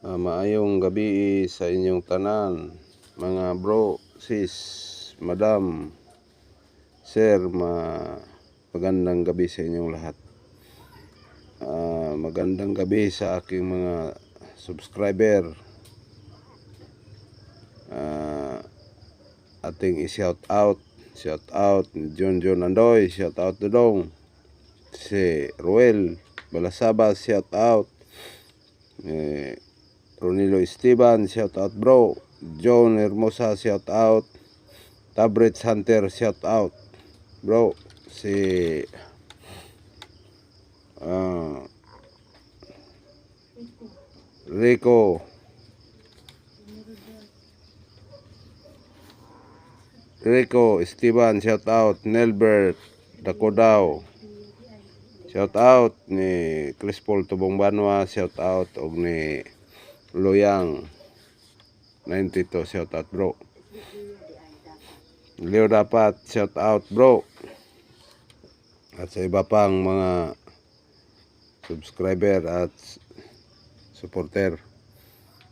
Ah, maayong gabi sa inyong tanan, mga bro, sis, madam, sir, ma magandang gabi sa inyong lahat. Ah, magandang gabi sa aking mga subscriber. Ah, ating i-shout out, shout out ni John John Andoy, shout out Dodong. Si Ruel Balasaba, shout out. Eh, Ronilo Esteban, shout out bro. John Hermosa, shout out. Tabrets Hunter, shout out. Bro, si ah Rico Rico Esteban, shout out. Nelbert Dakodao. Shout out ni Chris Paul Tubong Banwa, shout out og ni Loyang 92 shout out bro. Leo dapat shout out bro. At sa iba pang mga subscriber at supporter.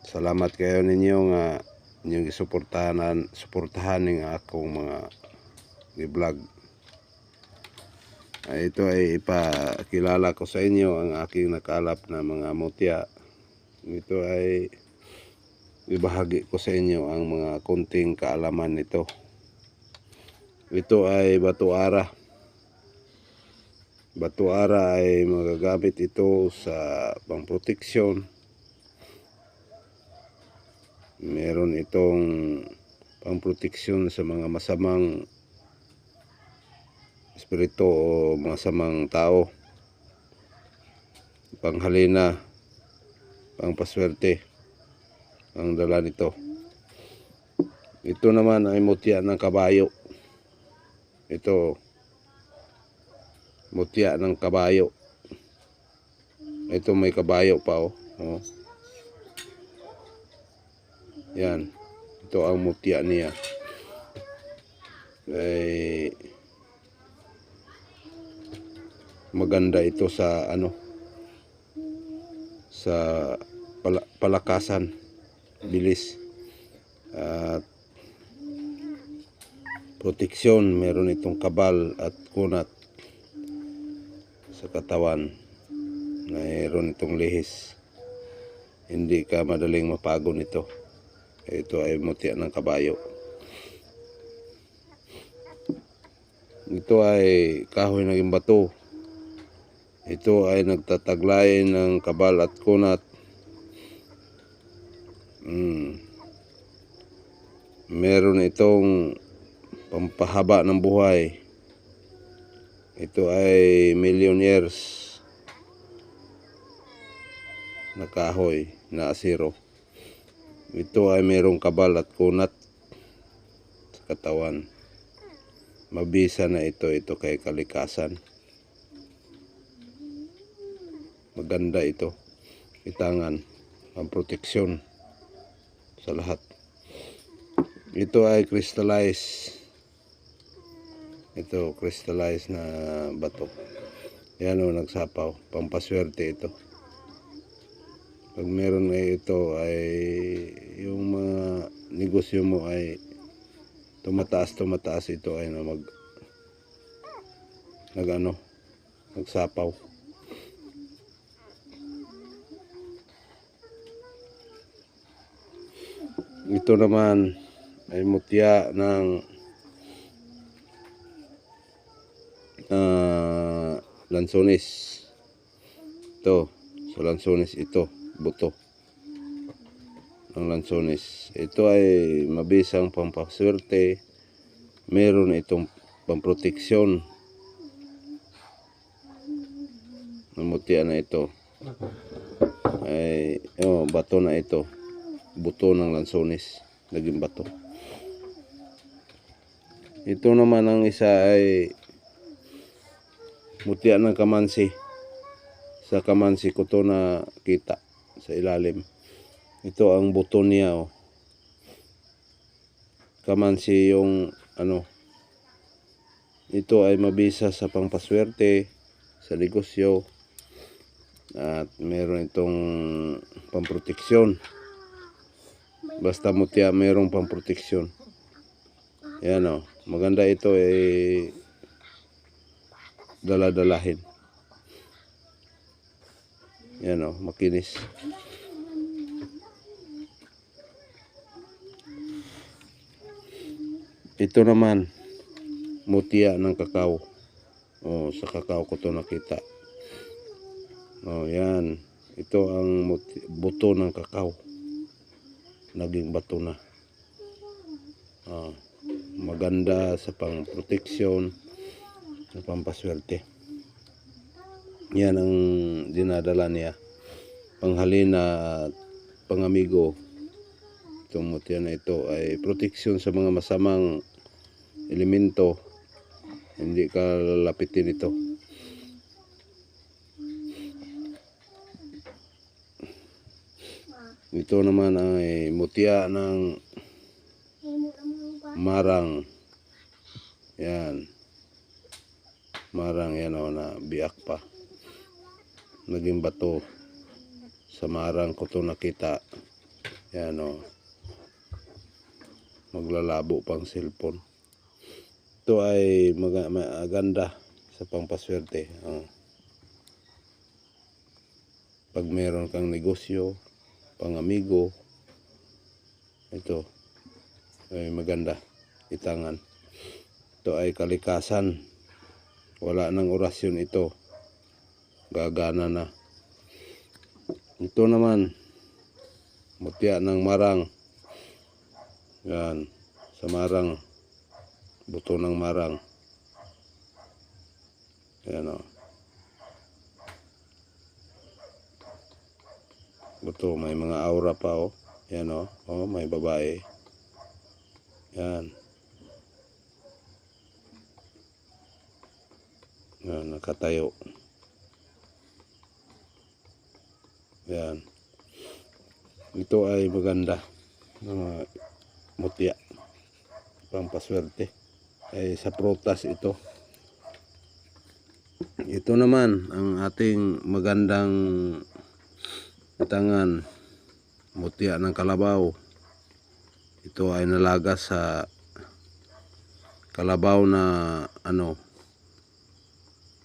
Salamat kayo ninyo nga inyong gisuportahan suportahan ning akong mga i-vlog. Ito ay ipakilala ko sa inyo ang aking nakalap na mga mutya. Ito ay ibahagi ko sa inyo ang mga kunting kaalaman nito. Ito ay batuara. Batuara ay magagamit ito sa pangproteksyon. Meron itong pangproteksyon sa mga masamang espiritu o masamang tao. Panghalina, pangpaswerte ang dala nito. Ito naman ay mutya ng kabayo. Ito mutya ng kabayo. Ito may kabayo pa oh. oh. Yan. Ito ang mutya niya. Ay maganda ito sa ano sa pala, palakasan. Bilis. At proteksyon meron itong kabal at kunat sa katawan. Mayroon itong lihis. Hindi ka madaling mapago nito. Ito ay mutya ng kabayo. Ito ay kahoy ng bato. Ito ay nagtataglay ng kabal at kunat. Mm. Meron itong pampahaba ng buhay. Ito ay million years na kahoy na asiro. Ito ay merong kabal at kunat sa katawan. Mabisa na ito, ito kay kalikasan. maganda ito itangan ang proteksyon sa lahat. Ito ay crystallize ito crystallize na bato yan o nagsapaw. Pampaswerte ito. Pag meron ay ito ay yung mga negosyo mo ay tumataas tumataas. Ito ay na mag nag ano nagsapaw ito naman ay mutya ng uh, lansones ito sa lansones ito buto ng lansones ito ay mabisang pampaswerte. Meron itong pamproteksyon ng mutya na ito. Ay oh, bato na ito buto ng lansones naging bato ito naman ang isa ay mutya ng kamansi sa kamansi ko to na kita sa ilalim ito ang buto niya oh. kamansi yung ano ito ay mabisa sa pangpaswerte sa negosyo At meron itong pamproteksyon. Basta mutya, merong pamproteksyon. Yan o. Maganda ito eh daladalahin. Yan o, makinis. Ito naman, mutya ng kakao. Oh, sa kakao ko to nakita. Oh, yan. Ito ang buto ng kakao. Naging bato na. Ah, maganda sa pang proteksyon, sa pampaswerte. Yan ang dinadala niya. Panghalina at pangamigo. Itong mutya na ito ay proteksyon sa mga masamang elemento. Hindi ka lalapitin ito. Ito naman ay mutya ng marang. Yan. Marang yan o na biak pa. Naging bato. Sa marang ko to nakita. Yan o. Maglalabo pang cellphone. Ito ay maga- maganda sa pangpaswerte. Oh. Pag meron kang negosyo, pangamigo, ito ay maganda. Itangan. Ito ay kalikasan. Wala nang orasyon ito. Gagana na. Ito naman, mutya ng marang. Yan, sa marang. Buto ng marang. Yan o. Buto, may mga aura pa o. Yan o. O, may babae. Yan. Yan, nakatayo. Yan. Ito ay maganda. Mga mutya. Pampaswerte. Ay sa prutas ito. Ito naman ang ating magandang tangan mutya ng kalabaw. Ito ay nalaga sa kalabaw na ano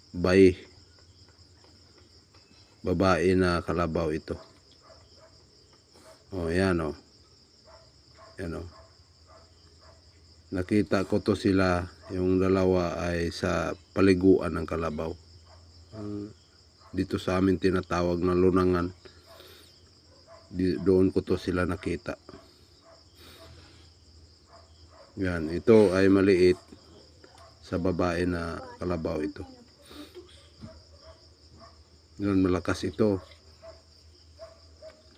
bay babae na kalabaw ito. Oh, yan oh. Yan oh. Nakita ko to sila, yung dalawa ay sa paliguan ng kalabaw. Ang dito sa amin tinatawag na lunangan. Di, doon ko to sila nakita. Yan, ito ay maliit sa babae na kalabaw ito. Yan, malakas ito.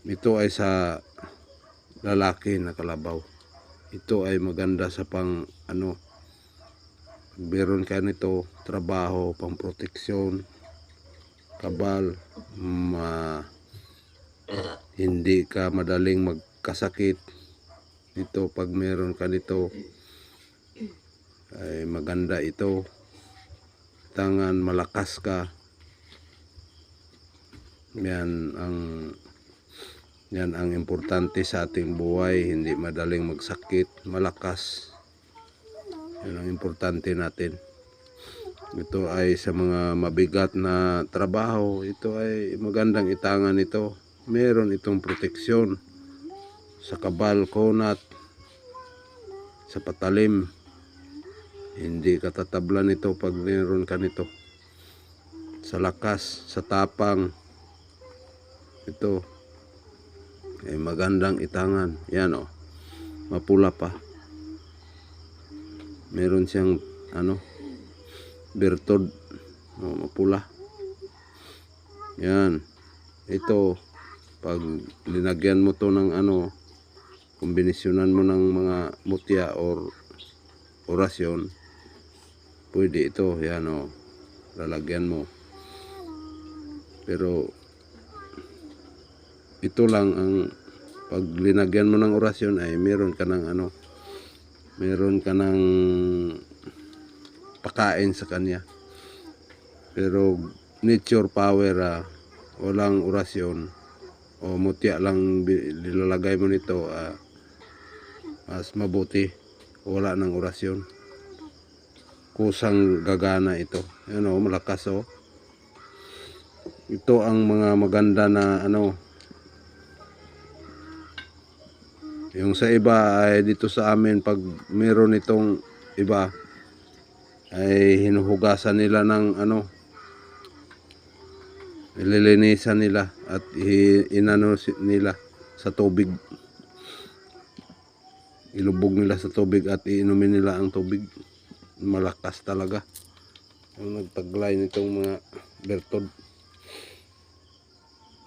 Ito ay sa lalaki na kalabaw. Ito ay maganda sa pang ano meron ka nito trabaho, pang proteksyon, kabal, ma hindi ka madaling magkasakit. Ito pag meron ka nito ay maganda ito. Tangan malakas ka. Yan ang yan ang importante sa ating buhay, hindi madaling magsakit, malakas. Yan ang importante natin. Ito ay sa mga mabigat na trabaho, ito ay magandang itangan ito. Meron itong proteksyon sa kabal, kunat, sa patalim. Hindi katatablan ito pag meron ka nito. Sa lakas, sa tapang, ito ay magandang itangan. Yan o. Mapula pa. Meron siyang ano bertod o, mapula. Yan. Ito pag linagyan mo to ng ano kombinasyonan mo ng mga mutya or orasyon pwede ito. Yan o lalagyan mo. Pero ito lang ang pag linagyan mo ng orasyon ay meron ka ng ano meron ka ng pakain sa kanya. Pero nature power ah, walang orasyon o mutya lang nilalagay mo nito ah, mas mabuti. Wala ng orasyon. Kusang gagana ito. Ano malakas oh. Ito ang mga maganda na ano yung sa iba ay dito sa amin pag meron itong iba ay hinuhugasan nila ng ano nililinisan nila at inano nila sa tubig. Ilubog nila sa tubig at iinumin nila ang tubig. Malakas talaga. Ang nagtaglay nitong mga bertod.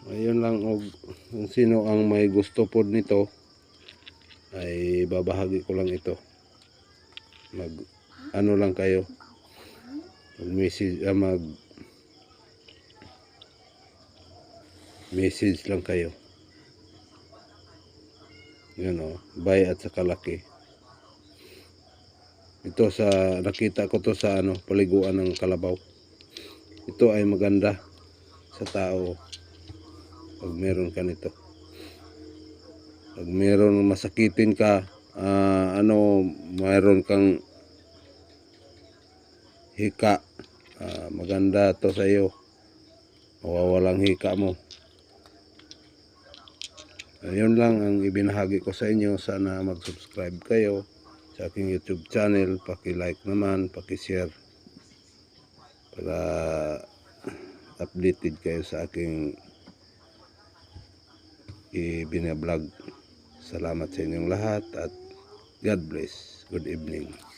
Ayun lang og kung sino ang may gusto po nito ay babahagi ko lang ito. Mag ano lang kayo? Mag message ah, mag message lang kayo. Yun o bay at sa kalaki ito sa nakita ko to sa ano paliguan ng kalabaw. Ito ay maganda sa tao pag meron ka nito. Pag meron masakitin ka ah, ano mayroon kang hika. Ah, maganda to sa iyo mawawalang hika mo ayun lang ang ibinahagi ko sa inyo. Sana mag-subscribe kayo sa aking YouTube channel. Paki-like naman paki-share para updated kayo sa aking ibinablog salamat sa inyong lahat at God bless. Good evening